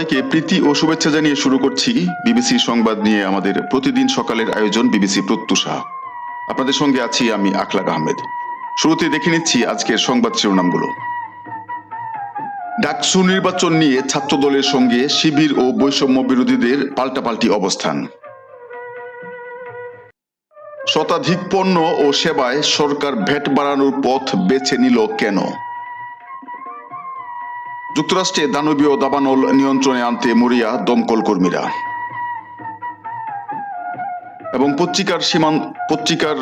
সবাইকে প্রীতি ও শুভেচ্ছা জানিয়ে শুরু করছি বিবিসি সংবাদ নিয়ে আমাদের প্রতিদিন সকালের আয়োজন বিবিসি প্রত্যুষা। আপনাদের সঙ্গে আছি আমি আখলাক আহমেদ। শুরুতে দেখে নিচ্ছি আজকের সংবাদ শিরোনামগুলো। ডাকসু নির্বাচন নিয়ে ছাত্র দলের সঙ্গে শিবির ও বৈষম্য বিরোধীদের পাল্টাপাল্টি অবস্থান। শতাধিক পণ্য ও সেবায় সরকার ভ্যাট বাড়ানোর পথ বেছে নিল কেন? যুক্তরাষ্ট্রে দানবীয় দাবানল নিয়ন্ত্রণে আনতে মরিয়া দমকল কর্মীরা। এবং পত্রিকার সীমান, পত্রিকার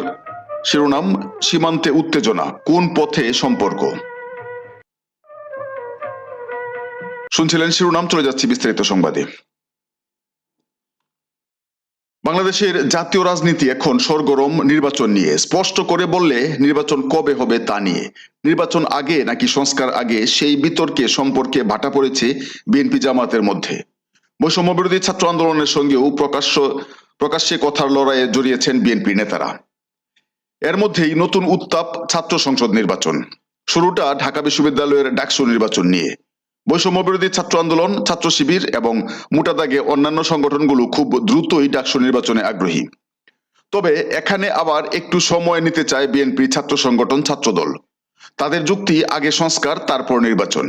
শিরোনাম, সীমান্তে উত্তেজনা, কোন পথে সম্পর্ক? শুনছিলেন শিরোনাম, চলে যাচ্ছি বিস্তারিত সংবাদে। বাংলাদেশের জাতীয় রাজনীতি এখন সরগরম নির্বাচন নিয়ে। স্পষ্ট করে বললে নির্বাচন কবে হবে তা নিয়ে। নির্বাচন আগে নাকি সংস্কার আগে, সেই বিতর্কে সম্পর্কে ভাটা পড়েছে বিএনপি জামাতের মধ্যে। বৈষম্য বিরোধী ছাত্র আন্দোলনের সঙ্গেও প্রকাশ্য, প্রকাশ্যে কথার লড়াইয়ে জড়িয়েছেন বিএনপি নেতারা। এর মধ্যেই নতুন উত্তাপ ছাত্র সংসদ নির্বাচন। শুরুটা ঢাকা বিশ্ববিদ্যালয়ের ডাকসু নির্বাচন নিয়ে। বৈষম্য বিরোধী ছাত্র আন্দোলন, ছাত্র শিবির এবং মোটা দাগে অন্যান্য সংগঠনগুলো খুব দ্রুতই ডাকসু নির্বাচনে আগ্রহী। তবে এখানে আবার একটু সময় নিতে চায় বিএনপি ছাত্র সংগঠন, ছাত্রদল। তাদের যুক্তি আগে সংস্কার, তারপর নির্বাচন।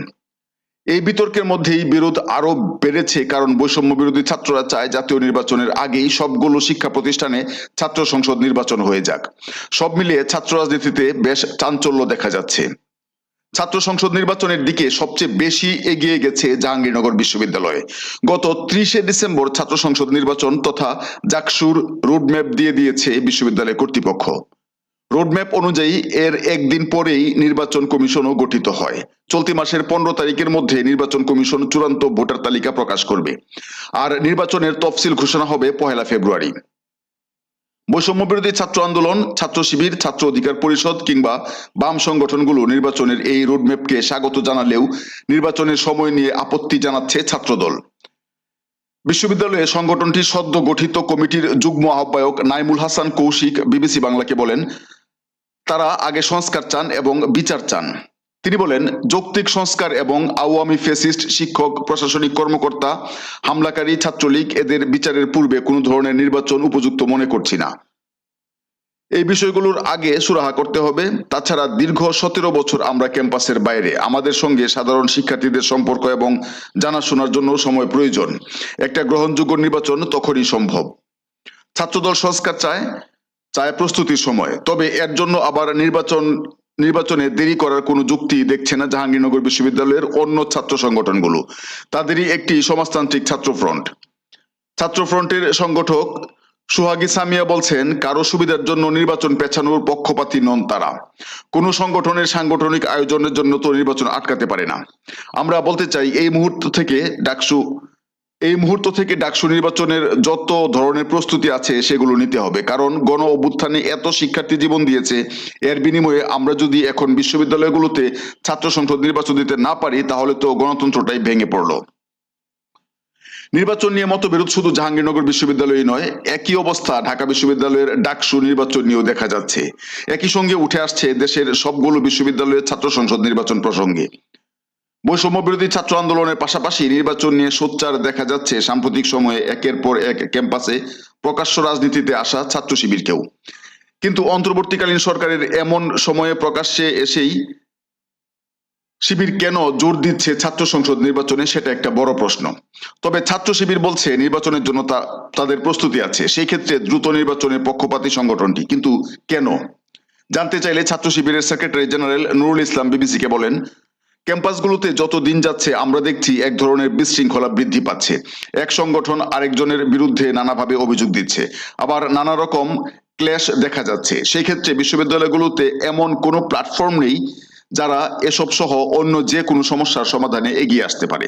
এই বিতর্কের মধ্যেই বিরোধ আরও বেড়েছে কারণ বৈষম্য বিরোধী ছাত্ররা চায় জাতীয় নির্বাচনের আগেই সবগুলো শিক্ষা প্রতিষ্ঠানে ছাত্র সংসদ নির্বাচন হয়ে যাক। সব মিলিয়ে ছাত্র রাজনীতিতে বেশ চাঞ্চল্য দেখা যাচ্ছে। ছাত্র সংসদ নির্বাচনের দিকে সবচেয়ে বেশি এগিয়ে গেছে জাহাঙ্গীরনগর বিশ্ববিদ্যালয়ে। গত ত্রিশে ডিসেম্বর ছাত্র সংসদ নির্বাচন তথা জাকসুর রোডম্যাপ দিয়ে দিয়েছে বিশ্ববিদ্যালয় কর্তৃপক্ষ। রোডম্যাপ অনুযায়ী এর একদিন পরেই নির্বাচন কমিশনও গঠিত হয়। চলতি মাসের পনেরো তারিখের মধ্যে নির্বাচন কমিশন চূড়ান্ত ভোটার তালিকা প্রকাশ করবে। আর নির্বাচনের তফসিল ঘোষণা হবে পহেলা ফেব্রুয়ারি। বৈষম্য বিরোধী ছাত্র আন্দোলন, ছাত্র শিবির, ছাত্র অধিকার পরিষদ কিংবা বাম সংগঠনগুলো নির্বাচনের এই রোডম্যাপকে স্বাগত জানালেও নির্বাচনের সময় নিয়ে আপত্তি জানাচ্ছে ছাত্রদল। বিশ্ববিদ্যালয়ে সংগঠনটি সদ্য গঠিত কমিটির যুগ্ম আহ্বায়ক নাইমুল হাসান কৌশিক বিবিসি বাংলাকে বলেন, তারা আগে সংস্কার চান এবং বিচার চান। তিনি বলেন, যৌক্তিক সংস্কার এবং আওয়ামী ফেসিস্ট শিক্ষক, প্রশাসনিক কর্মকর্তা, হামলাকারী ছাত্রলীগ এদের বিচারের পূর্বে কোনো ধরনের নির্বাচন উপযুক্ত মনে করছি না। এই বিষয়গুলোর আগে সুরাহা করতে হবে। তাছাড়া দীর্ঘ সতেরো বছর আমরা ক্যাম্পাসের বাইরে। আমাদের সঙ্গে সাধারণ শিক্ষার্থীদের সম্পর্ক এবং জানাশোনার জন্য সময় প্রয়োজন। একটা গ্রহণযোগ্য নির্বাচন তখনই সম্ভব। ছাত্রদল সংস্কার চায় চায় প্রস্তুতির সময়। তবে এর জন্য আবার নির্বাচন নির্বাচনে দেরি করার কোনো যুক্তি দেখছে না জাহাঙ্গীরনগর বিশ্ববিদ্যালয়ের অন্য ছাত্র সংগঠনগুলো। তাদেরই একটি সমাজতান্ত্রিক ছাত্র ফ্রন্ট। ছাত্র ফ্রন্টের সংগঠক সুহাগী সামিয়া বলছেন, কারও সুবিধার জন্য নির্বাচন পেছানোর পক্ষপাতী নন তারা। কোন সংগঠনের সাংগঠনিক আয়োজনের জন্য তো নির্বাচন আটকাতে পারে না। আমরা বলতে চাই, এই মুহূর্ত থেকে ডাকসু এই মুহূর্ত থেকে ডাকসু নির্বাচনের যত ধরনের প্রস্তুতি আছে সেগুলো নিতে হবে। কারণ গণ অভ্যুত্থানে এত শিক্ষার্থী জীবন দিয়েছে, এর বিনিময়ে আমরা যদি এখন বিশ্ববিদ্যালয়গুলোতে ছাত্র সংসদ নির্বাচন দিতে না পারি, তাহলে তো গণতন্ত্রটাই ভেঙে পড়ল। নির্বাচন নিয়ে মতবিরোধ শুধু জাহাঙ্গীরনগর বিশ্ববিদ্যালয়ে নয়, একই অবস্থা ঢাকা বিশ্ববিদ্যালয়ের ডাকসু নির্বাচন নিয়েও দেখা যাচ্ছে। একই সঙ্গে উঠে আসছে দেশের সবগুলো বিশ্ববিদ্যালয়ের ছাত্র সংসদ নির্বাচন প্রসঙ্গে। বৈষম্য বিরোধী ছাত্র আন্দোলনের পাশাপাশি নির্বাচন নিয়ে সোচ্চার দেখা যাচ্ছে সাম্প্রতিক সময়ে একের পর এক ক্যাম্পাসে প্রকাশ্য রাজনীতিতে আসা ছাত্র শিবিরকেও। কিন্তু অন্তর্বর্তীকালীন সরকারের এমন সময়ে প্রকাশ্যে এসেই শিবির কেন জোর দিচ্ছে ছাত্র সংসদ নির্বাচনে সেটা একটা বড় প্রশ্ন। তবে ছাত্র শিবির বলছে নির্বাচনের জন্য তাদের প্রস্তুতি আছে। সেই ক্ষেত্রে দ্রুত নির্বাচনের পক্ষপাতী সংগঠনটি কিন্তু কেন? জানতে চাইলে ছাত্র শিবিরের সেক্রেটারি জেনারেল নুরুল ইসলাম বিবিসিকে বলেন ক্যাম্পাসগুলোতে যত দিন যাচ্ছে, আমরা দেখছি এক ধরনের বিশৃঙ্খলা বৃদ্ধি পাচ্ছে। এক সংগঠন আরেকজনের বিরুদ্ধে নানাভাবে অভিযোগ দিচ্ছে। আবার নানা রকম ক্লেশ দেখা যাচ্ছে। সেই ক্ষেত্রে বিশ্ববিদ্যালয়গুলোতে এমন কোনো প্ল্যাটফর্ম নেই যারা এসব সহ অন্য যে কোনো সমস্যার সমাধানে এগিয়ে আসতে পারে।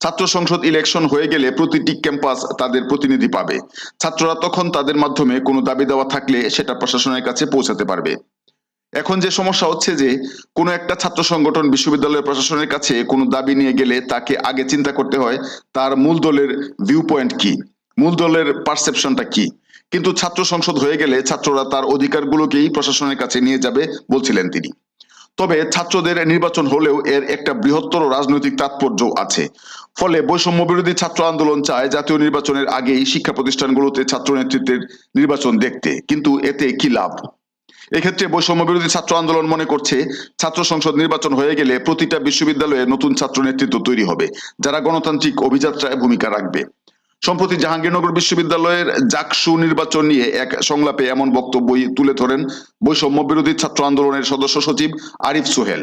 ছাত্র সংসদ ইলেকশন হয়ে গেলে প্রতিটি ক্যাম্পাস তাদের প্রতিনিধি পাবে। ছাত্ররা তখন তাদের মাধ্যমে কোনো দাবি দেওয়া থাকলে সেটা প্রশাসনের কাছে পৌঁছাতে পারবে। এখন যে সমস্যা হচ্ছে যে কোনো একটা ছাত্র সংগঠন বিশ্ববিদ্যালয়ের প্রশাসনের কাছে কোনো দাবি নিয়ে গেলে তাকে আগে চিন্তা করতে হয়, তার মূল দলের ভিউ পয়েন্ট কি? মূল দলের পারসেপশনটা কি? কিন্তু ছাত্র সংসদ হয়ে গেলে ছাত্ররা তার অধিকারগুলোকেই প্রশাসনের কাছে নিয়ে যাবে বলছিলেন তিনি। তবে ছাত্রদের নির্বাচন হলেও এর একটা বৃহত্তর রাজনৈতিক তাৎপর্য আছে। ফলে বৈষম্য বিরোধী ছাত্র আন্দোলন চায় জাতীয় নির্বাচনের আগেই শিক্ষা প্রতিষ্ঠানগুলোতে ছাত্র নেতৃত্বের নির্বাচন দেখতে। কিন্তু এতে কি লাভ? এক্ষেত্রে বৈষম্য বিরোধী ছাত্র আন্দোলন মনে করছে, ছাত্র সংসদ নির্বাচন হয়ে গেলে প্রতিটা বিশ্ববিদ্যালয়ে নতুন ছাত্র নেতৃত্ব তৈরি হবে, যারা গণতান্ত্রিক অভিযাত্রায় ভূমিকা রাখবে। সম্প্রতি জাহাঙ্গীরনগর বিশ্ববিদ্যালয়ের জাকসু নির্বাচন নিয়ে এক সংলাপে এমন বক্তব্যই তুলে ধরেন বৈষম্য বিরোধী ছাত্র আন্দোলনের সদস্য সচিব আরিফ সোহেল।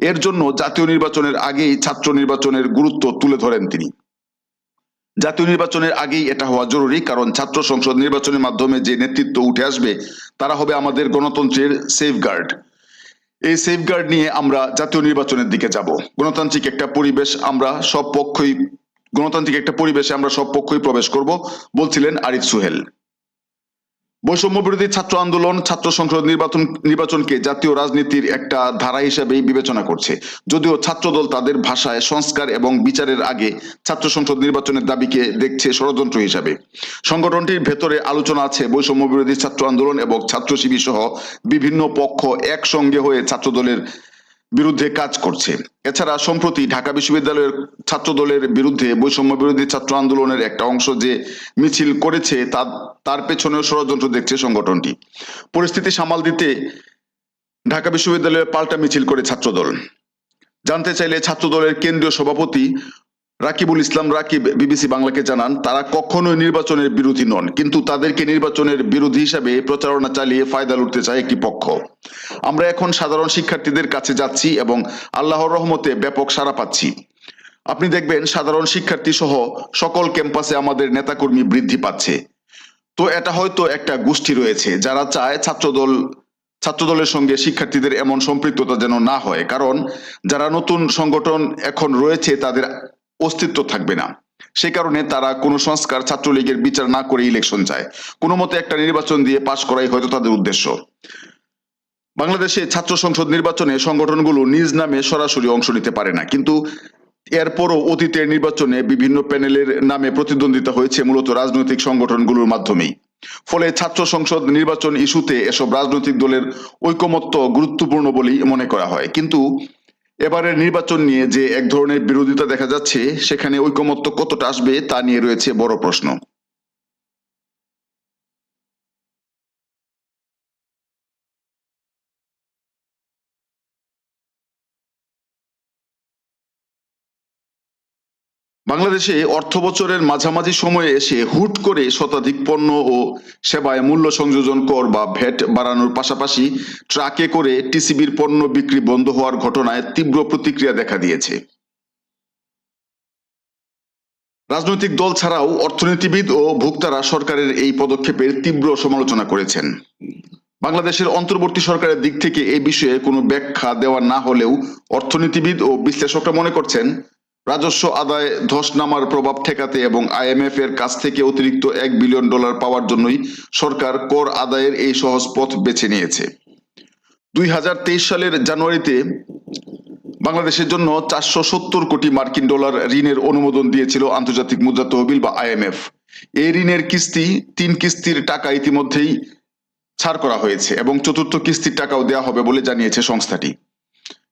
এর জন্য জাতীয় নির্বাচনের আগেই ছাত্র নির্বাচনের গুরুত্ব তুলে ধরেন তিনি। জাতীয় নির্বাচনের আগেই এটা হওয়া জরুরি, কারণ ছাত্র সংসদ নির্বাচনের মাধ্যমে যে নেতৃত্ব উঠে আসবে, তারা হবে আমাদের গণতন্ত্রের সেফগার্ড এই সেফগার্ড নিয়ে আমরা জাতীয় নির্বাচনের দিকে যাব। গণতান্ত্রিক একটা পরিবেশ আমরা সব পক্ষই, গণতান্ত্রিক একটা পরিবেশে আমরা সব পক্ষই প্রবেশ করব, বলছিলেন আরিফ সুহেল। বৈষম্য বিরোধী ছাত্র আন্দোলন, ছাত্র সংসদ নির্বাচন, নির্বাচনকে জাতীয় রাজনীতির একটা ধারা হিসেবেই বিবেচনা করছে। যদিও ছাত্রদল তাদের ভাষায় সংস্কার এবং বিচারের আগে ছাত্র সংসদ নির্বাচনের দাবিকে দেখছে ষড়যন্ত্র হিসাবে। সংগঠনটির ভেতরে আলোচনা আছে বৈষম্য বিরোধী ছাত্র আন্দোলন এবং ছাত্র শিবির সহ বিভিন্ন পক্ষ একসঙ্গে হয়ে ছাত্রদলের বিরুদ্ধে কাজ করছে। এছাড়া সম্প্রতি ঢাকা বিশ্ববিদ্যালয়ের ছাত্র দলের বিরুদ্ধে বৈষম্য বিরোধী ছাত্র আন্দোলনের একটা অংশ যে মিছিল করেছে, তা, তার পেছনেও ষড়যন্ত্র দেখছে সংগঠনটি। পরিস্থিতি সামাল দিতে ঢাকা বিশ্ববিদ্যালয়ে পাল্টা মিছিল করে ছাত্রদল। জানতে চাইলে ছাত্রদলের কেন্দ্রীয় সভাপতি রাকিবুল ইসলাম, রাকিব, বিবিসি বাংলাকে জানান, তারা কখনোই নির্বাচনের বিরোধী নন, কিন্তু তাদেরকে নির্বাচনের বিরোধী হিসাবে প্রচারণা চালিয়ে ফায়দা লুটতে চায় একটি পক্ষ। আমরা এখন সাধারণ শিক্ষার্থীদের কাছে যাচ্ছি এবং আল্লাহর রহমতে ব্যাপক সাড়া পাচ্ছি। আপনি দেখবেন, সাধারণ শিক্ষার্থী সহ সকল ক্যাম্পাসে আমাদের নেতাকর্মী বৃদ্ধি পাচ্ছে। তো এটা হয়তো একটা গোষ্ঠী রয়েছে, যারা চায় ছাত্রদল, ছাত্রদলের সঙ্গে শিক্ষার্থীদের এমন সম্পৃক্ততা যেন না হয়। কারণ যারা নতুন সংগঠন এখন রয়েছে, তাদের অস্তিত্ব থাকবে না। সে কারণে তারা কোনো সংস্কার ছাত্রলীগের বিচার না করে ইলেকশন চায়। কোনো মতে একটা নির্বাচন দিয়ে পাশ করাই হয়তো তাদের উদ্দেশ্য। বাংলাদেশে ছাত্র সংসদ নির্বাচনে সংগঠনগুলো নিজ নামে সরাসরি অংশ নিতে পারে না। কিন্তু এরপরও অতীতের নির্বাচনে বিভিন্ন প্যানেলের নামে প্রতিদ্বন্দ্বিতা হয়েছে মূলত রাজনৈতিক সংগঠনগুলোর মাধ্যমেই। ফলে ছাত্র সংসদ নির্বাচন ইস্যুতে এসব রাজনৈতিক দলের ঐকমত্য গুরুত্বপূর্ণ বলেই মনে করা হয়। কিন্তু এবারের নির্বাচন নিয়ে যে এক ধরনের বিরোধিতা দেখা যাচ্ছে, সেখানে ঐকমত্য কতটা আসবে তা নিয়ে রয়েছে বড় প্রশ্ন। বাংলাদেশে অর্থ বছরের মাঝামাঝি সময়ে এসে হুট করে শতাধিক পণ্য ও সেবায় মূল্য সংযোজন কর বা ভ্যাট বাড়ানোর পাশাপাশি ট্রাকে করে টিসিবির পণ্য বিক্রি বন্ধ হওয়ার ঘটনায় তীব্র প্রতিক্রিয়া দেখা দিয়েছে। রাজনৈতিক দল ছাড়াও অর্থনীতিবিদ ও ভোক্তারা সরকারের এই পদক্ষেপের তীব্র সমালোচনা করেছেন। বাংলাদেশের অন্তর্বর্তী সরকারের দিক থেকে এই বিষয়ে কোনো ব্যাখ্যা দেওয়া না হলেও অর্থনীতিবিদ ও বিশ্লেষকরা মনে করছেন রাজস্ব আদায় ধস নামার প্রভাব ঠেকাতে এবং আইএমএফ এর কাছ থেকে অতিরিক্ত এক বিলিয়ন ডলার পাওয়ার জন্যই সরকার কর আদায়ের এই সহজ পথ বেছে নিয়েছে। দুই হাজার তেইশ সালের জানুয়ারিতে বাংলাদেশের জন্য চারশো সত্তর কোটি মার্কিন ডলার ঋণের অনুমোদন দিয়েছিল আন্তর্জাতিক মুদ্রা তহবিল বা আইএমএফ। এই ঋণের কিস্তি তিন কিস্তির টাকা ইতিমধ্যেই ছাড় করা হয়েছে এবং চতুর্থ কিস্তির টাকাও দেওয়া হবে বলে জানিয়েছে সংস্থাটি।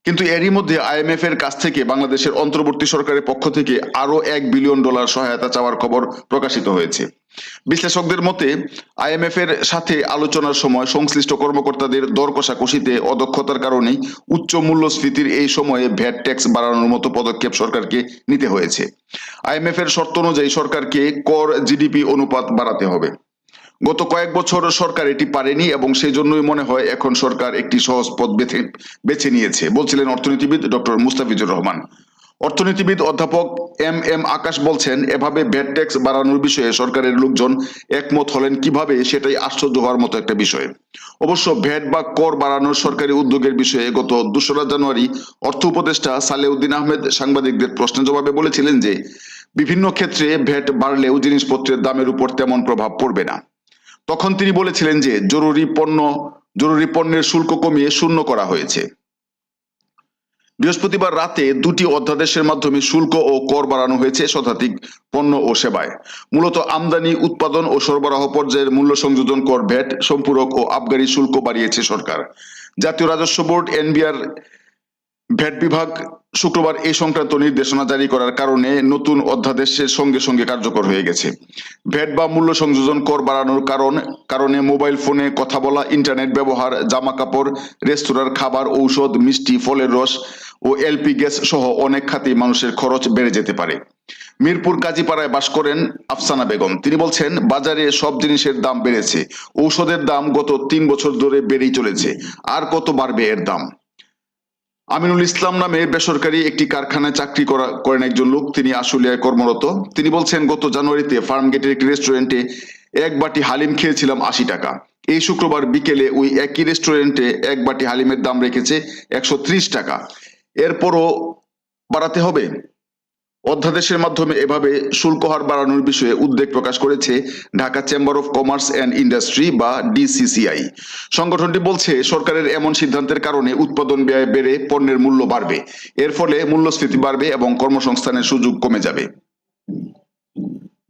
কিন্তু এরই মধ্যে আইএমএফ এর কাছ থেকে বাংলাদেশের অন্তর্বর্তী সরকারের পক্ষ থেকে আরও এক বিলিয়ন ডলার সহায়তা চাওয়ার খবর প্রকাশিত হয়েছে। বিশ্লেষকদের মতে, আইএমএফ এর সাথে আলোচনার সময় সংশ্লিষ্ট কর্মকর্তাদের দর কষাকষিতে অদক্ষতার কারণে উচ্চ মূল্যস্ফীতির এই সময়ে ভ্যাট ট্যাক্স বাড়ানোর মতো পদক্ষেপ সরকারকে নিতে হয়েছে। আইএমএফ এর শর্ত অনুযায়ী সরকারকে কর জিডিপি অনুপাত বাড়াতে হবে। গত কয়েক বছর সরকার এটি পারেনি এবং সেই জন্যই মনে হয় এখন সরকার একটি সহজ পথ বেছে বেছে নিয়েছে, বলছিলেন অর্থনীতিবিদ ডক্টর মুস্তাফিজুর রহমান। অর্থনীতিবিদ অধ্যাপক এম এম আকাশ বলছেন, এভাবে ভ্যাট ট্যাক্স বাড়ানোর বিষয়ে সরকারের লোকজন একমত হলেন কীভাবে সেটাই আশ্চর্য হওয়ার মতো একটা বিষয়। অবশ্য ভ্যাট বা কর বাড়ানোর সরকারি উদ্যোগের বিষয়ে গত দোসরা জানুয়ারি অর্থ উপদেষ্টা সালেউদ্দিন আহমেদ সাংবাদিকদের প্রশ্নের জবাবে বলেছিলেন যে, বিভিন্ন ক্ষেত্রে ভ্যাট বাড়লেও জিনিসপত্রের দামের উপর তেমন প্রভাব পড়বে না। তখন তিনি বলেছিলেন যে, জরুরি পণ্য, জরুরি পণ্যের শুল্ক কমিয়ে শূন্য করা হয়েছে। বৃহস্পতিবার রাতে দুটি অধ্যাদেশের মাধ্যমে শুল্ক ও কর বাড়ানো হয়েছে শতাধিক পণ্য ও সেবায়। মূলত আমদানি, উৎপাদন ও সরবরাহ পর্যায়ের মূল্য সংযোজন কর ভ্যাট, সম্পূরক ও আবগারি শুল্ক বাড়িয়েছে সরকার। জাতীয় রাজস্ব বোর্ড, এনবিআর ভ্যাট বিভাগ শুক্রবার এই সংক্রান্ত নির্দেশনা জারি করার কারণে নতুন অধ্যাদেশের সঙ্গে সঙ্গে কার্যকর হয়ে গেছে। ভ্যাট বা মূল্য সংযোজন কর বাড়ানোর কারণ, কারণে মোবাইল ফোনে কথা বলা, ইন্টারনেট ব্যবহার জামা কাপড় রেস্তোরাঁর খাবার, ঔষধ, মিষ্টি, ফলের রস ও এলপি গ্যাস সহ অনেক খাতে মানুষের খরচ বেড়ে যেতে পারে। মিরপুর কাজীপাড়ায় বাস করেন আফসানা বেগম। তিনি বলছেন, বাজারে সব জিনিসের দাম বেড়েছে। ঔষধের দাম গত তিন বছর ধরে বেড়েই চলেছে। আর কত বাড়বে এর দাম? আমিনুল ইসলাম নামে বেসরকারি একটি কারখানায় চাকরি করা, করেন একজন লোক। তিনি আশুলিয়ায় কর্মরত। তিনি বলছেন, গত জানুয়ারিতে ফার্ম গেটের একটি রেস্টুরেন্টে এক বাটি হালিম খেয়েছিলাম আশি টাকা। এই শুক্রবার বিকেলে ওই একই রেস্টুরেন্টে এক বাটি হালিমের দাম রেখেছে একশো ত্রিশ টাকা। এরপরও বাড়াতে হবে? অধ্যাদেশের মাধ্যমে এভাবে শুল্ক হার বাড়ানোর বিষয়ে উদ্বেগ প্রকাশ করেছে Dhaka chamber of commerce and industry বা ডিসিসিআই। সংগঠনটি বলছে, সরকারের এমন সিদ্ধান্তের কারণে উৎপাদন ব্যয় বেড়ে পণ্যের মূল্য বাড়বে। এর ফলে মূল্যস্ফীতি বাড়বে এবং কর্মসংস্থানের সুযোগ কমে যাবে।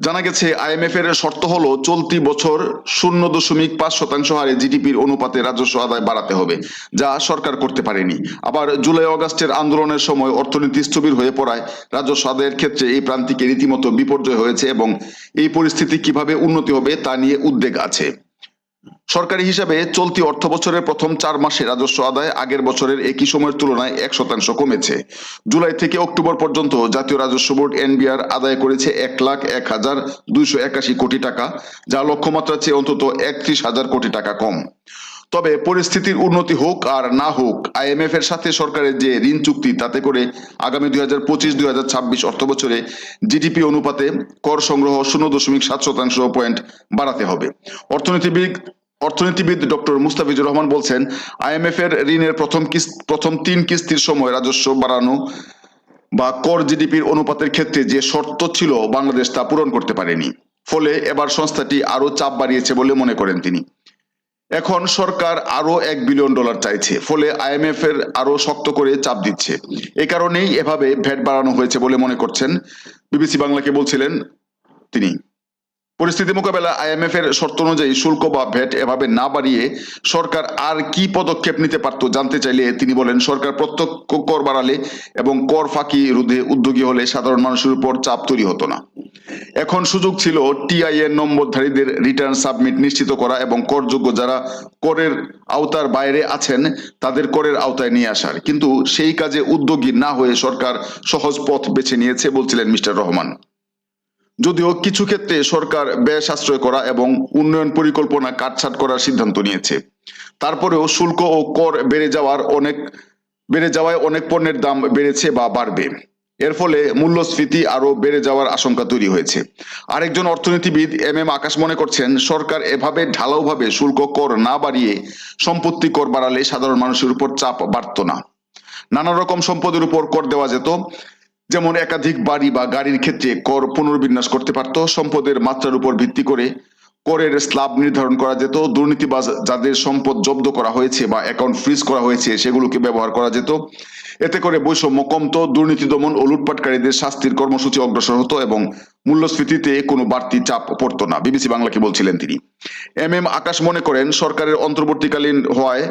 জানা গেছে, আইএমএফ এর শর্ত হলো, চলতি বছর শূন্য দশমিক পাঁচ শতাংশ হারে জিডিপির অনুপাতে রাজস্ব আদায় বাড়াতে হবে, যা সরকার করতে পারেনি। আবার জুলাই অগাস্টের আন্দোলনের সময় অর্থনীতি স্থবির হয়ে পড়ায় রাজস্ব আদায়ের ক্ষেত্রে এই প্রান্তিকে রীতিমতো বিপর্যয় হয়েছে এবং এই পরিস্থিতি কীভাবে উন্নতি হবে তা নিয়ে উদ্বেগ আছে। সরকারি হিসাবে চলতি অর্থ বছরের প্রথম চার মাসে রাজস্ব আদায় আগের বছরের একই সময়ের তুলনায় এক শতাংশ কমেছে। জুলাই থেকে অক্টোবর পর্যন্ত জাতীয় রাজস্ব বোর্ড এনবিআর আদায় করেছে এক লাখ এক হাজার দুইশো একাশি কোটি টাকা, যা লক্ষ্যমাত্রার চেয়ে অন্তত একত্রিশ হাজার কোটি টাকা কম। তবে পরিস্থিতির উন্নতি হোক আর না হোক, আইএমএফ এর সাথে সরকারের যে ঋণ চুক্তি, তাতে করে আগামী দুই হাজার পঁচিশ, দুই হাজার ছাব্বিশ অর্থ বছরে জিডিপি অনুপাতে কর সংগ্রহ শূন্য দশমিক সাত শতাংশ পয়েন্ট বাড়াতে হবে। অর্থনীতিবিদ অর্থনীতিবিদ ডক্টর মুস্তাফিজুর রহমান বলছেন আইএমএফ এর ঋণের প্রথম প্রথম তিন কিস্তির সময় রাজস্ব বাড়ানো বা কর জিডিপির অনুপাতের ক্ষেত্রে যে শর্ত ছিল বাংলাদেশ তা পূরণ করতে পারেনি। ফলে এবার সংস্থাটি আরও চাপ বাড়িয়েছে বলে মনে করেন তিনি। এখন সরকার আরও এক বিলিয়ন ডলার চাইছে, ফলে আইএমএফ এর আরও শক্ত করে চাপ দিচ্ছে। এ কারণেই এভাবে ভ্যাট বাড়ানো হয়েছে বলে মনে করছেন বিবিসি বাংলাকে বলছিলেন তিনি। পরিস্থিতি মোকাবেলা আইএমএফ এর শর্ত অনুযায়ী শুল্ক বা ভ্যাট এভাবে না বাড়িয়ে সরকার আর কি পদক্ষেপ নিতে পারত জানতে চাইলে তিনি বলেন, সরকার প্রত্যক্ষ কর বাড়ালে এবং কর ফাঁকি রোধে উদ্যোগী হলে সাধারণ মানুষের উপর চাপ তৈরি হতো না। এখন সুযোগ ছিল টিআইএন নম্বরধারীদের রিটার্ন সাবমিট নিশ্চিত করা এবং করযোগ্য যারা করের আওতার বাইরে আছেন তাদের করের আওতায় নিয়ে আসার। কিন্তু সেই কাজে উদ্যোগী না হয়ে সরকার সহজ পথ বেছে নিয়েছে বলছিলেন মিস্টার রহমান। যদিও কিছু ক্ষেত্রে সরকার ব্যয় সাশ্রয় করা এবং উন্নয়ন পরিকল্পনা কাটছাট করার সিদ্ধান্ত নিয়েছে। তারপরেও শুল্ক ও কর বেড়ে যাওয়ার অনেক, বেড়ে যাওয়ায় অনেক পণ্যের দাম বেড়েছে বা বাড়বে। এর ফলে মূল্যস্ফীতি আরও বেড়ে যাওয়ার আশঙ্কা তৈরি হয়েছে। আরেকজন অর্থনীতিবিদ এম এম আকাশ মনে করছেন, সরকার এভাবে ঢালাওভাবে শুল্ক কর না বাড়িয়ে সম্পত্তি কর বাড়ালে সাধারণ মানুষের উপর চাপ বাড়তো না। নানা রকম সম্পদের উপর কর দেওয়া যেত। যেমন একাধিক বাড়ি বা গাড়ির ক্ষেত্রে কর পুনর্বিন্যাস করতে পারত, সম্পদের মাত্রার উপর ভিত্তি করে করের স্ল্যাব নির্ধারণ করা যেত, দুর্নীতিবাজ যাদের সম্পদ জব্দ করা হয়েছে বা অ্যাকাউন্ট ফ্রিজ করা হয়েছে সেগুলোকে ব্যবহার করা যেত। এতে করে বৈষম্য কমতো, দুর্নীতি দমন ও লুটপাটকারীদের শাস্তির কর্মসূচি অগ্রসর হতো এবং মূল্যস্ফীতিতে কোনো বাড়তি চাপ পড়তো না। বিবিসি বাংলাকে বলছিলেন তিনি। এম এম আকাশ মনে করেন, সরকারের অন্তর্বর্তীকালীন হওয়ায়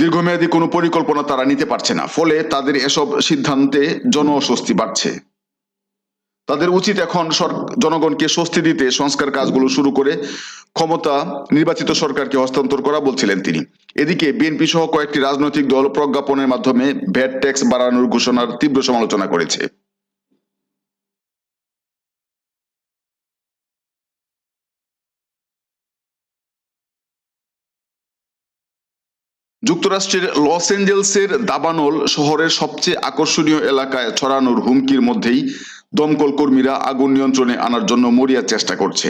দীর্ঘমেয়াদী কোনো পরিকল্পনা তারা নিতে পারছে না, ফলে তাদের এসব সিদ্ধান্তে জন অস্বস্তি বাড়ছে। তাদের উচিত এখন জনগণকে স্বস্তি দিতে সংস্কার কাজগুলো শুরু করে ক্ষমতা নির্বাচিত সরকারকে হস্তান্তর করা বলছিলেন তিনি। এদিকে বিএনপি সহ কয়েকটি রাজনৈতিক দল প্রজ্ঞাপনের মাধ্যমে ভ্যাট ট্যাক্স বাড়ানোর ঘোষণার তীব্র সমালোচনা করেছে। যুক্তরাষ্ট্রের লস এঞ্জেলসের দাবানল শহরের সবচেয়ে আকর্ষণীয় এলাকায় ছড়ানোর হুমকির মধ্যেই দমকল কর্মীরা আগুন নিয়ন্ত্রণে আনার জন্য মরিয়া চেষ্টা করছে।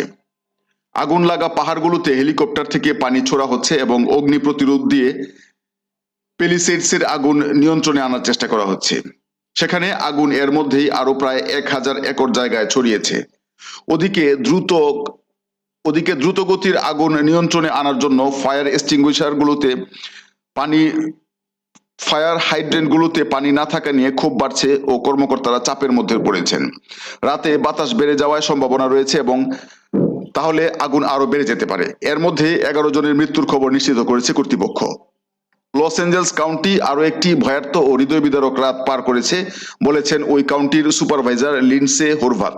আগুন লাগা পাহাড়গুলোতে হেলিকপ্টার থেকে পানি ছোড়া হচ্ছে এবং অগ্নি প্রতিরোধ দিয়ে পেলিসেডসের আগুন নিয়ন্ত্রণে আনার চেষ্টা করা হচ্ছে। সেখানে আগুন এর মধ্যেই আরও প্রায় এক হাজার একর জায়গায় ছড়িয়েছে। ওদিকে দ্রুত, ওদিকে দ্রুতগতির আগুন নিয়ন্ত্রণে আনার জন্য ফায়ার এক্সটিংগুইশার গুলোতে পানি, ফায়ার হাইড্রেন্ট গুলোতে পানি না থাকা নিয়ে ক্ষোভ বাড়ছে ও কর্মকর্তারা চাপের মধ্যে পড়েছেন। রাতে বাতাস বেড়ে যাওয়ার সম্ভাবনা রয়েছে এবং তাহলে আগুন আরও বেড়ে যেতে পারে। এর মধ্যে এগারো জনের মৃত্যুর খবর নিশ্চিত করেছে কর্তৃপক্ষ। লস অ্যাঞ্জেলস কাউন্টি আরও একটি ভয়ার্থ ও হৃদয় বিদারক রাত পার করেছে বলেছেন ওই কাউন্টির সুপারভাইজার লিন্সে হোরভাত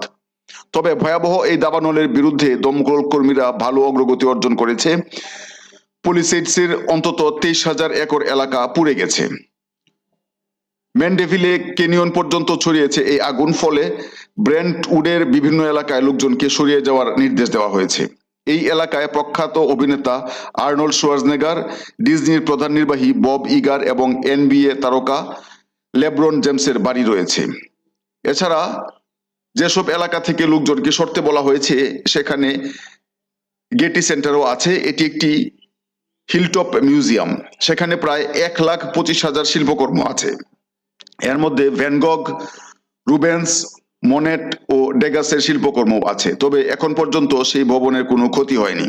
তবে ভয়াবহ এই দাবানলের বিরুদ্ধে দমকল কর্মীরা ভালো অগ্রগতি অর্জন করেছে। পুলিসের অন্তত তেইশ হাজার একর এলাকা পুড়ে গেছে। ম্যান্ডেভিলে কেনিয়ন পর্যন্ত ছড়িয়েছে এই আগুন, ফলে ব্রেন্ট উডের বিভিন্ন এলাকায় লোকজনকে সরিয়ে যাওয়ার নির্দেশ দেওয়া হয়েছে। এই এলাকায় প্রখ্যাত অভিনেতা আর্নল্ড শোয়ার্জনেগার, ডিজনির প্রধান নির্বাহী বব ইগার এবং এনবিএ তারকা লেব্রন জেমসের বাড়ি রয়েছে। এছাড়া যেসব এলাকা থেকে লোকজনকে সরতে বলা হয়েছে, সেখানে গেটি সেন্টারও আছে। এটি একটি হিলটপ মিউজিয়াম সেখানে প্রায় এক লাখ পঁচিশ হাজার শিল্পকর্ম আছে। এর মধ্যে ভ্যানগগ রুবেন্স মনেট ও ডেগাসের শিল্পকর্ম আছে। তবে এখন পর্যন্ত সেই ভবনের কোনো ক্ষতি হয়নি।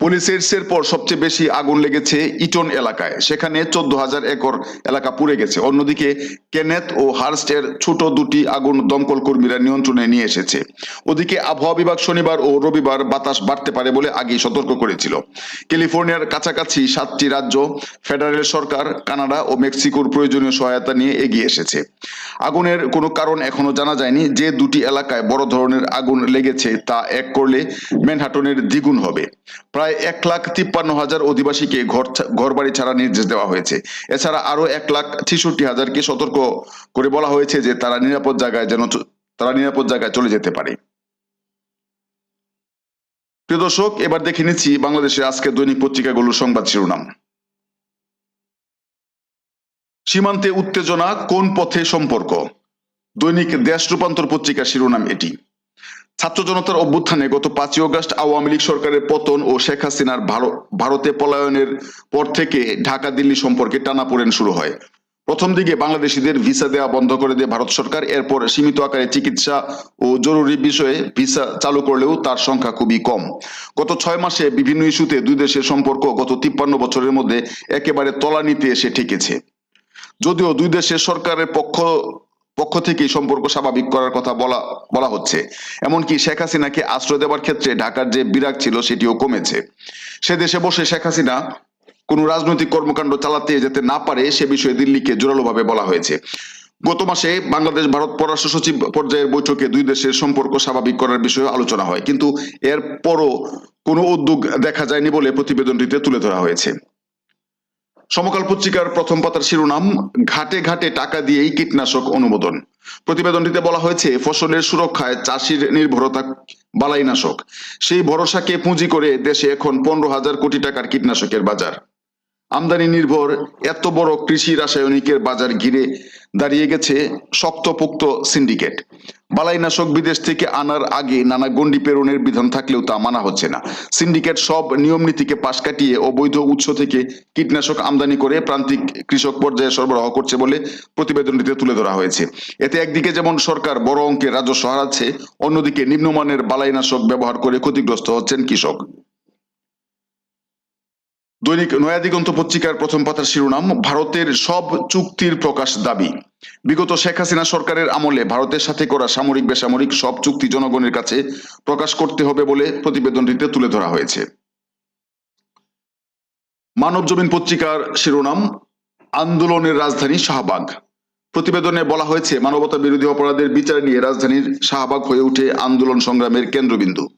পুলিসের পর সবচেয়ে বেশি আগুন লেগেছে ইটন এলাকায়। সেখানে চোদ্দ হাজার একর এলাকা পুড়ে গেছে। অন্যদিকে কেনেথ ও হার্স্টের ছোট দুটি আগুন দমকল কর্মীরা নিয়ন্ত্রণে নিয়ে এসেছে। ওদিকে আবহাওয়া বিভাগ শনিবার ও রবিবার বাতাস বাড়তে পারে বলে আগেই সতর্ক করেছিল। ক্যালিফোর্নিয়ার কাছাকাছি সাতটি রাজ্য, ফেডারেল সরকার, কানাডা ও মেক্সিকোর প্রয়োজনীয় সহায়তা নিয়ে এগিয়ে এসেছে। আগুনের কোনো কারণ এখনও জানা যায়নি। যে দুটি এলাকায় বড় ধরনের আগুন লেগেছে তা এক করলে ম্যানহাটনের দ্বিগুণ হবে। প্রায় এক লাখ তিপ্পান্ন হাজার অধিবাসীকে ঘর ঘর বাড়ি ছাড়া নির্দেশ দেওয়া হয়েছে। এছাড়া আরও এক লাখ ছেষট্টি হাজারকে সতর্ক করে বলা হয়েছে যে তারা নিরাপদ জায়গায় যেন তারা নিরাপদ জায়গায় চলে যেতে পারে। প্রিয় দর্শক, এবার দেখে নিচ্ছি বাংলাদেশের আজকের দৈনিক পত্রিকাগুলোর সংবাদ শিরোনাম। সীমান্তে উত্তেজনা কোন পথে সম্পর্ক? দৈনিক দেশ রূপান্তর পত্রিকার শিরোনাম এটি। ছাত্র জনতার অভ্যুত্থানে গত পাঁচই অগস্ট আওয়ামী লীগ সরকারের পতন ও শেখ হাসিনার ভার- ভারতে পলায়নের পর থেকে ঢাকা দিল্লি সম্পর্কে টানাপোড়েন শুরু হয়। প্রথম দিকে বাংলাদেশিদের ভিসা দেওয়া বন্ধ করে দেয় ভারত সরকার, এরপর সীমিত আকারে চিকিৎসা ও জরুরি বিষয়ে ভিসা চালু করলেও তার সংখ্যা খুবই কম। গত ছয় মাসে বিভিন্ন ইস্যুতে দুই দেশের সম্পর্ক গত তিপ্পান্ন বছরের মধ্যে একেবারে তলানিতে এসে ঠেকেছে। যদিও দুই দেশের সরকারের পক্ষ পক্ষ থেকে সম্পর্ক স্বাভাবিক করার কথা বলা বলা হচ্ছে। এমনকি শেখ হাসিনাকে আশ্রয় দেওয়ার ক্ষেত্রে ঢাকার যে বিরাগ ছিল সেটিও কমেছে। সে দেশে বসে শেখ হাসিনা কোনো রাজনৈতিক কর্মকাণ্ড চালাতে যেতে না পারে সে বিষয়ে দিল্লিকে জোরালোভাবে বলা হয়েছে। গত মাসে বাংলাদেশ ভারত পররাষ্ট্র সচিব পর্যায়ের বৈঠকে দুই দেশের সম্পর্ক স্বাভাবিক করার বিষয়ে আলোচনা হয়। কিন্তু এর পরও কোনো উদ্যোগ দেখা যায়নি বলে প্রতিবেদনটিতে তুলে ধরা হয়েছে। সমকাল পত্রিকার প্রথম পাতার শিরোনাম, ঘাটে ঘাটে টাকা দিয়েই কীটনাশক অনুমোদন। প্রতিবেদনটিতে বলা হয়েছে, ফসলের সুরক্ষায় চাষির নির্ভরতা বালাইনাশক সেই ভরসাকে পুঁজি করে দেশে এখন পনেরো হাজার কোটি টাকার কীটনাশকের বাজার। আমদানি নির্ভর এত বড় কৃষি রাসায়নিকের বাজার ঘিরে দাঁড়িয়ে গেছে শক্তপোক্ত সিন্ডিকেট। বালাইনাশক বিদেশ থেকে আনার আগে নানা গণ্ডি প্রেরণের বিধান থাকলেও তা মানা হচ্ছে না। সিন্ডিকেট সব নিয়ম নীতিকে পাশ কাটিয়ে অবৈধ উৎস থেকে কীটনাশক আমদানি করে প্রান্তিক কৃষক পর্যায়ে সরবরাহ করছে বলে প্রতিবেদনটিতে তুলে ধরা হয়েছে। এতে একদিকে যেমন সরকার বড় অঙ্কের রাজস্ব হারাচ্ছে, অন্যদিকে নিম্নমানের বালাইনাশক ব্যবহার করে ক্ষতিগ্রস্ত হচ্ছেন কৃষক। দৈনিক নয়াদিগন্ত পত্রিকার প্রথম পাতার শিরোনাম, ভারতের সব চুক্তির প্রকাশ দাবি। বিগত শেখ হাসিনা সরকারের আমলে ভারতের সাথে করা সামরিক, বেসামরিক সব চুক্তি জনগণের কাছে প্রকাশ করতে হবে বলে প্রতিবেদনটিতে তুলে ধরা হয়েছে। মানব জমিন পত্রিকার শিরোনাম, আন্দোলনের রাজধানী শাহবাগ। প্রতিবেদনে বলা হয়েছে মানবতা বিরোধী অপরাধের বিচার নিয়ে রাজধানীর শাহবাগ হয়ে ওঠে আন্দোলন সংগ্রামের কেন্দ্রবিন্দু।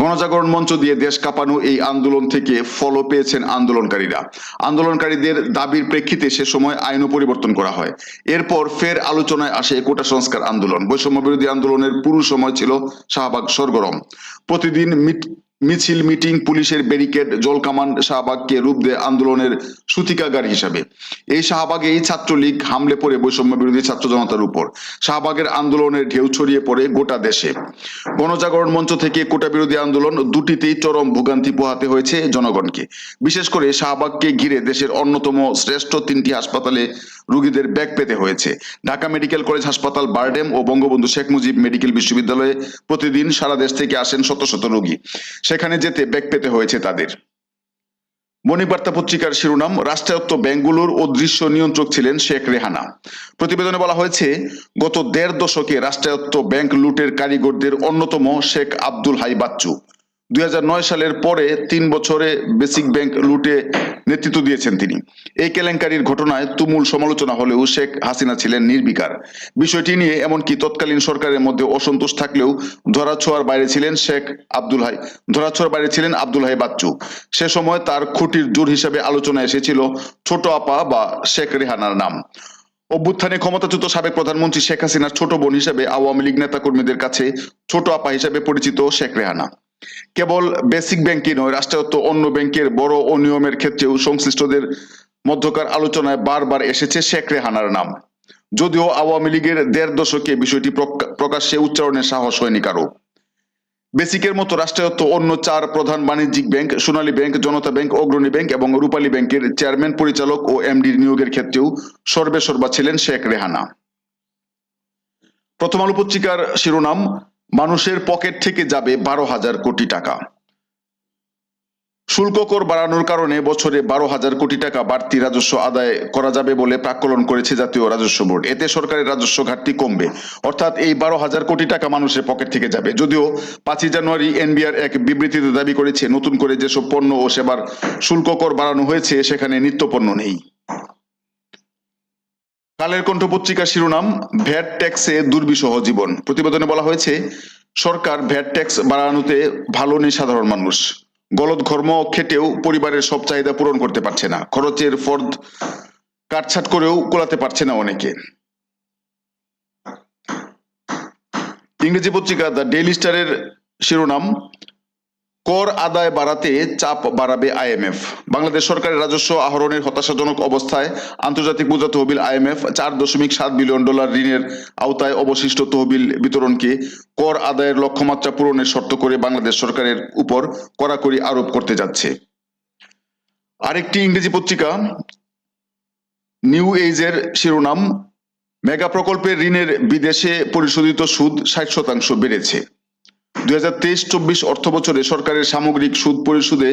গণজাগরণ মঞ্চ দিয়ে দেশ কাঁপানো এই আন্দোলন থেকে ফলো পেয়েছেন আন্দোলনকারীরা। আন্দোলনকারীদের দাবির প্রেক্ষিতে সে সময় আইনও পরিবর্তন করা হয়। এরপর ফের আলোচনায় আসে কোটা সংস্কার আন্দোলন। বৈষম্য বিরোধী আন্দোলনের পুরো সময় ছিল শাহবাগ সরগরম। প্রতিদিন মিছিল, মিটিং, পুলিশের ব্যারিকেড জলকামান শাহবাগকে রূপ দেয় আন্দোলনের সূতিকাগার হিসাবে। এই শাহবাগেই ছাত্রলীগ হামলে পড়ে বৈষম্য বিরোধী ছাত্র জনতার উপর। শাহবাগের আন্দোলনের ঢেউ ছড়িয়ে পড়ে গোটা দেশে। গণজাগরণ মঞ্চ থেকে কোটা বিরোধী আন্দোলন দুটিতেই চরম ভোগান্তি পোহাতে হয়েছে জনগণকে। বিশেষ করে শাহবাগকে ঘিরে দেশের অন্যতম শ্রেষ্ঠ তিনটি হাসপাতালে রোগীদের ব্যাগ পেতে হয়েছে। ঢাকা মেডিকেল কলেজ হাসপাতাল, বারডেম ও বঙ্গবন্ধু শেখ মুজিব মেডিকেল বিশ্ববিদ্যালয়ে প্রতিদিন সারা দেশ থেকে আসেন শত শত রোগী। সেখানে যেতে ব্যাগ পেতে হয়েছে তাদের। মণিবার্তা পত্রিকার শিরোনাম, রাষ্ট্রায়ত্ত ব্যাংকগুলোর অদৃশ্য নিয়ন্ত্রক ছিলেন শেখ রেহানা। প্রতিবেদনে বলা হয়েছে, গত দেড় দশকে রাষ্ট্রায়ত্ত ব্যাংক লুটের কারিগরদের অন্যতম শেখ আব্দুল হাই বাচ্চু। দুই হাজার নয় সালের পরে তিন বছরে বেসিক ব্যাংক লুটে নেতৃত্ব দিয়েছেন তিনি। এই কেলেঙ্কারির ঘটনায় তুমুল সমালোচনা হলেও শেখ হাসিনা ছিলেন নির্বিকার। বিষয়টি নিয়ে এমনকি তৎকালীন সরকারের মধ্যে অসন্তোষ থাকলেও ধরাছোঁয়ার বাইরে ছিলেন শেখ আব্দুল হাই ধরাছোঁয়ার বাইরে ছিলেন আব্দুল হাই বাচ্চু। সে সময় তার খুঁটির জোর হিসেবে আলোচনা এসেছিল ছোট আপা বা শেখ রেহানার নাম। অভ্যুত্থানে ক্ষমতাচ্যুত সাবেক প্রধানমন্ত্রী শেখ হাসিনার ছোট বোন হিসেবে আওয়ামী লীগ নেতা কর্মীদের কাছে ছোট আপা হিসেবে পরিচিত শেখ রেহানা। কেবল বেসিক ব্যাংকই নয়, রাষ্ট্রায়ত্ত অন্য ব্যাংকের বড় অনিয়মের ক্ষেত্রেও সংশ্লিষ্টদের মধ্যকার আলোচনায় বারবার এসেছে শেখ রেহানার নাম। যদিও আওয়ামী লীগের দেড় দশকে বিষয়টি প্রকাশ্যে উচ্চারণের সাহস হয়নি কারও। বেসিকের মতো রাষ্ট্রায়ত্ত অন্য চার প্রধান বাণিজ্যিক bank, Sonali bank, Janata bank, Agrani bank এবং রূপালী ব্যাংকের চেয়ারম্যান, পরিচালক ও এমডি নিয়োগের ক্ষেত্রেও সর্বে সর্বা ছিলেন শেখ রেহানা। প্রথম আলো পত্রিকার শিরোনাম মানুষের পকেট থেকে যাবে বারো হাজার কোটি টাকা। শুল্ক কর বাড়ানোর কারণে বছরে বারো হাজার কোটি টাকা বাড়তি রাজস্ব আদায় করা যাবে বলে প্রাক্কলন করেছে জাতীয় রাজস্ব বোর্ড। এতে সরকারের রাজস্ব ঘাটতি কমবে। অর্থাৎ এই বারো হাজার কোটি টাকা মানুষের পকেট থেকে যাবে। যদিও পাঁচই জানুয়ারি এনবিআর এক বিবৃতিতে দাবি করেছে, নতুন করে যেসব পণ্য ও সেবার শুল্ক কর বাড়ানো হয়েছে, সেখানে নিত্য পণ্য নেই। কালের কণ্ঠ পত্রিকার শিরোনাম, ভ্যাট ট্যাক্সে দুর্বিষহ জীবন। প্রতিবেদনে বলা হয়েছে, সরকার ভ্যাট ট্যাক্স বাড়ানোতে ভালো নেই সাধারণ মানুষ। গলদ ঘর্ম খেটেও পরিবারের সব চাহিদা পূরণ করতে পারছে না। খরচের ফর্দ কাটছাট করেও কোলাতে পারছে না অনেকে। ইংরেজি পত্রিকা দ্য ডেইলি স্টারের শিরোনাম কর আদায় বাড়াতে চাপ বাড়াবে আইএমএফ। বাংলাদেশ সরকারের রাজস্ব আহরণের হতাশাজনক অবস্থায় আন্তর্জাতিক মুদ্রা তহবিল আইএমএফ চার দশমিক সাত বিলিয়ন ডলার ঋণের আওতায় অবশিষ্ট তহবিল বিতরণকে কর আদায়ের লক্ষ্যমাত্রা পূরণের শর্ত করে বাংলাদেশ সরকারের উপর কড়াকড়ি আরোপ করতে যাচ্ছে। আরেকটি ইংরেজি পত্রিকা, নিউ এইজের শিরোনাম, মেগা প্রকল্পের ঋণের বিদেশে পরিশোধিত সুদ ষাট শতাংশ বেড়েছে। দুই হাজার তেইশ, চব্বিশ অর্থ বছরে সরকারের সামগ্রিক সুদ পরিশোধে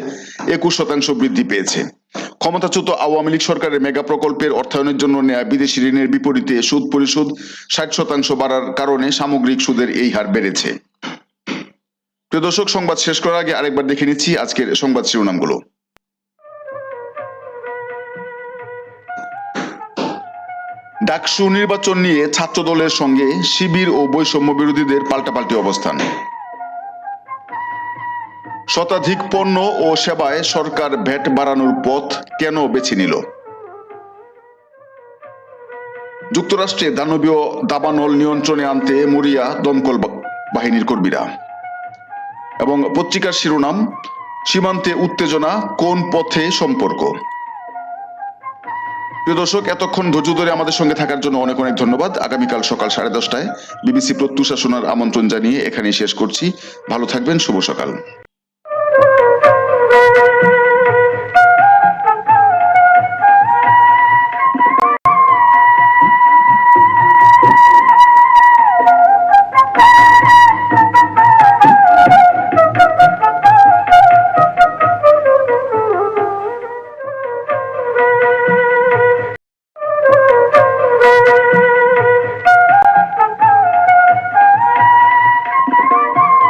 একুশ শতাংশ বৃদ্ধি পেয়েছে। ক্ষমতাচ্যুত আওয়ামী লীগ সরকারের মেগা প্রকল্পের অর্থায়নের জন্য নেয়া বিদেশি ঋণের বিপরীতে সুদ পরিশোধ ষাট শতাংশ বাড়ার কারণে সামগ্রিক সুদের এই হার বেড়েছে। প্রিয় দর্শক, সংবাদ শেষ করার আগে আরেকবার দেখে নিচ্ছি আজকের সংবাদ শিরোনামগুলো। ডাকসু নির্বাচন নিয়ে ছাত্র দলের সঙ্গে শিবির ও বৈষম্য বিরোধীদের পাল্টাপাল্টি অবস্থান। শতাধিক পণ্য ও সেবায় সরকার ভ্যাট বাড়ানোর পথ কেন বেছে নিল? যুক্তরাষ্ট্রে দানবীয় দাবানল নিয়ন্ত্রণে আনতে মরিয়া দমকল বাহিনীর কর্মীরা। এবং পত্রিকার শিরোনাম, সীমান্তে উত্তেজনা কোন পথে সম্পর্ক? প্রিয় দর্শক, এতক্ষণ ধৈর্য ধরে আমাদের সঙ্গে থাকার জন্য অনেক অনেক ধন্যবাদ। আগামীকাল সকাল সাড়ে দশটায় বিবিসি প্রত্যুষা শোনার আমন্ত্রণ জানিয়ে এখানেই শেষ করছি। ভালো থাকবেন, শুভ সকাল।